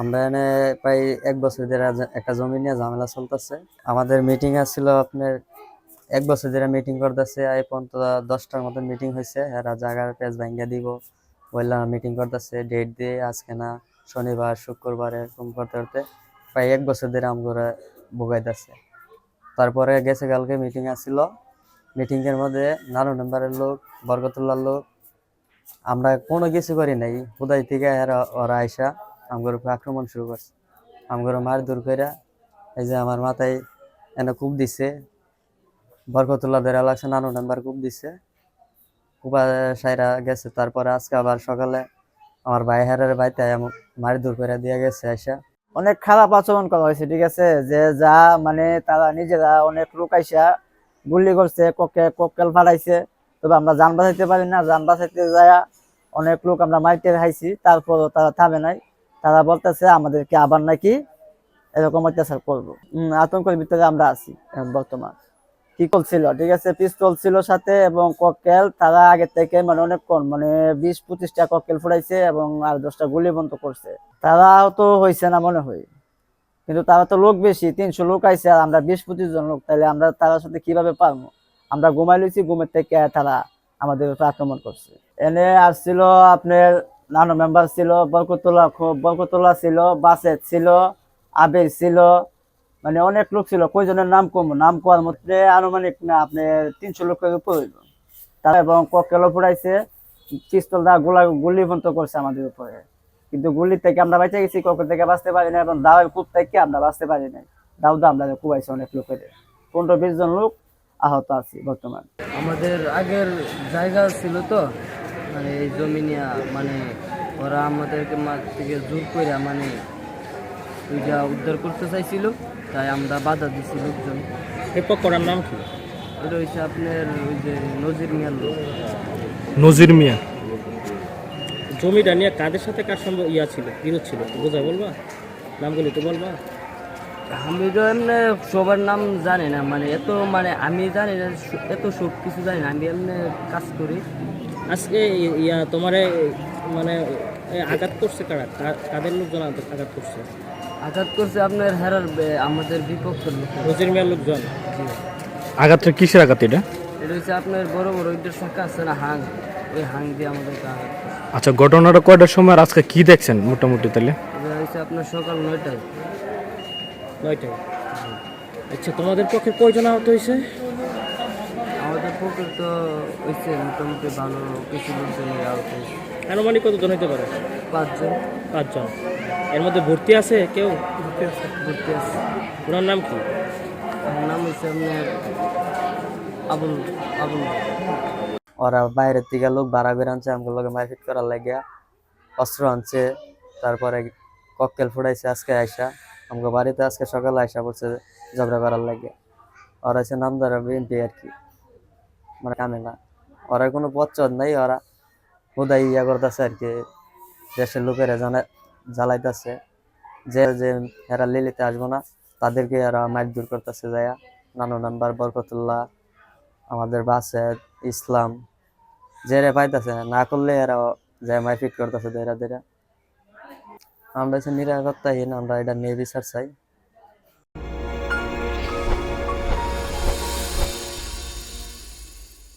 আমরা এনে প্রায় এক বছর ধরে একটা জমি নিয়ে ঝামেলা চলতেছে। আমাদের মিটিং আসছিল আপনার এক বছর ধরে মিটিং করতেছে, এই পর্যন্ত দশটার মতন মিটিং হয়েছে। এরা জায়গার পেজ ভাঙ্গা দিব। বললাম মিটিং করতেছে ডেট দিয়ে আজকে না, শনিবার, শুক্রবার, এরকম করতে করতে প্রায় এক বছর ধরে আমরা ভোগাইতেছে। তারপরে গেছে, কালকে মিটিং আসছিল মিটিংয়ের মধ্যে নানু নাম্বারের লোক, বরকতুল্লার লোক, আমরা কোনো কিছু করি নাই। হুদাই থেকে এরা ওরা আইসা আমগর উপরে আক্রমণ শুরু করছে। আমগর মার দূর কইরা এই যে আমার মাথায় এনে কূপ দিছে বরকতুল্লাহ ধরে লাগছে নানু নাম্বার কূপ দিছে। কুপা সাইরা গেছে, তারপরে আজকে আবার সকালে আমার ভাই হারের বাইতে মার দূর করে দিয়ে গেছে আইসা। অনেক খারাপ আচরণ করা হয়েছে, ঠিক আছে? যে যা মানে তারা নিজেরা অনেক লোক আইসা গুলি করছে, কোকে কোকেল ফাড়াইছে তবে আমরা যান বাঁচাইতে পারি না, যান বাঁচাইতে যায় অনেক লোক আমরা মাইতে খাইছি, তারপরও তারা থামে নাই। তারা বলতেছে, আমাদেরকে আবার নাকি এরকম অত্যাচার করব। আতঙ্কের ভিতরে আমরা আছি বর্তমান। কি করছিল? ঠিক আছে, পিস্তল ছিল সাথে এবং ককটেল তারা আগে থেকে মানে অনেক কম মানে বিশ পঁচিশটা ককটেল ফুটাইছে এবং আর দশটা গুলি বন্ধ করছে। তারাও তো হয়েছে না মনে হয়। কিন্তু তারা তো লোক বেশি, তিনশো লোক আইছে, আর আমরা বিশ পঁচিশ জন লোক তাহলে আমরা তার সাথে কীভাবে পারব? আমরা ঘুমাই লইছি, ঘুমের থেকে তারা আমাদের উপর আক্রমণ করছে। এনে আসছিল আপনার নানো মেম্বার ছিল বরকতুল্লাহ বরকতুল্লাহ ছিল, বাসেদ ছিল, আবির ছিল মানে অনেক লোক ছিল। কয়জনের নাম কম? নাম করার মধ্যে আনুমানিক আপনি তিনশো লোকের উপর হইল তারা এবং ককেলও ফুরাইছে পিস্তল দা গোলা, গুলি বন্ধ করছে আমাদের উপরে। কিন্তু গুলি থেকে আমরা বেঁচে গেছি কখন থেকে বাঁচতে পারি না এবং দাওয়ের কূপ থেকে আমরা বাঁচতে পারি না দাও দা আমরা কুবাইছে অনেক লোকের পনেরো বিশ জন লোক আহত আছি বর্তমান। আমাদের আগের জায়গা ছিল তো মানে এই জমি নিয়ে মানে ওরা আমাদেরকে মাঠ থেকে জোর করে মানে ওইটা উদ্ধার করতে চাইছিল তাই আমরা বাধা দিছি লোকজন। এই পকোড়ার নাম কি? ওটা হচ্ছে আপনার ওই যে নজির মিয়ার লোক। নজির মিয়া। জমিটা নিয়ে কাদের সাথে কার সঙ্গে ইয়া ছিল বিরোধ ছিল? বোঝা বলবা? নামগুলি তো বলবা? আমি তো এমনি সবার নাম জানি না মানে এত মানে আমি জানি না এত সব কিছু জানি না আমি এমনি কাজ করি। আজকে ইয়া তোমারে মানে এ, আঘাত করছে কারা? কাদের লোকজন আঘাত আঘাত করছে? আঘাত করছে আপনার হেরার আমাদের বিপক্ষের লোক নজির মিয়ার লোকজন? আঘাতটা কিসের আঘাত এটা? এটা হচ্ছে আপনার বড় বড় ওইটার শাখা আছে না হাং। ওই হাং দিয়ে আমাদেরকে আঘাত আচ্ছা ঘটনাটা কয়টার সময় আর আজকে কি দেখছেন মোটামুটি তাহলে? এটা হচ্ছে আপনার সকাল নয়টায়। নয়টায়? আচ্ছা তোমাদের পক্ষে কয়জন আহত হয়েছে? আমাদের পুকুর তো হচ্ছে মোটামুটি ভালো কিছু লোকজন আনুমানিক কতজন হইতে পারে? পাঁচজন। পাঁচজন। এর মধ্যে ভর্তি আছে কেউ? ঘুরতে আসছে ওনার নাম কি? নাম হচ্ছে আপনার আবুল আবুল। ওরা বাইরের থেকে লোক ভাড়া করে আনছে আমাকে লোকে মারপিট করার লাগিয়া অস্ত্র আনছে তারপরে ককটেল ফুটাইছে আজকে আইসা। আমাকে বাড়িতে আজকে সকালে আইসা পড়ছে ঝগড়া করার লাগিয়া। ওরা হচ্ছে নামদার বিএনপি আর কি। মানে কামে না। ওরা কোনো পচ্ছদ নাই, ওরা হুদাই ইয়া করতেছে আর কি। দেশের লোকেরা জানা, জ্বালাইতেছে। যে যে এরা লিলিতে আসব না, তাদেরকে এরা দূর করতেছে যায়া। নানু নাম্বার, বরকতুল্লাহ, আমাদের বাসেদ, ইসলাম জেরে পাইতেছে, না করলে এরা যে মারপিট করতেছে দেরা দেরা আমরা নিরাপত্তাহীন, আমরা এটা নিয়ে বিচার চাই।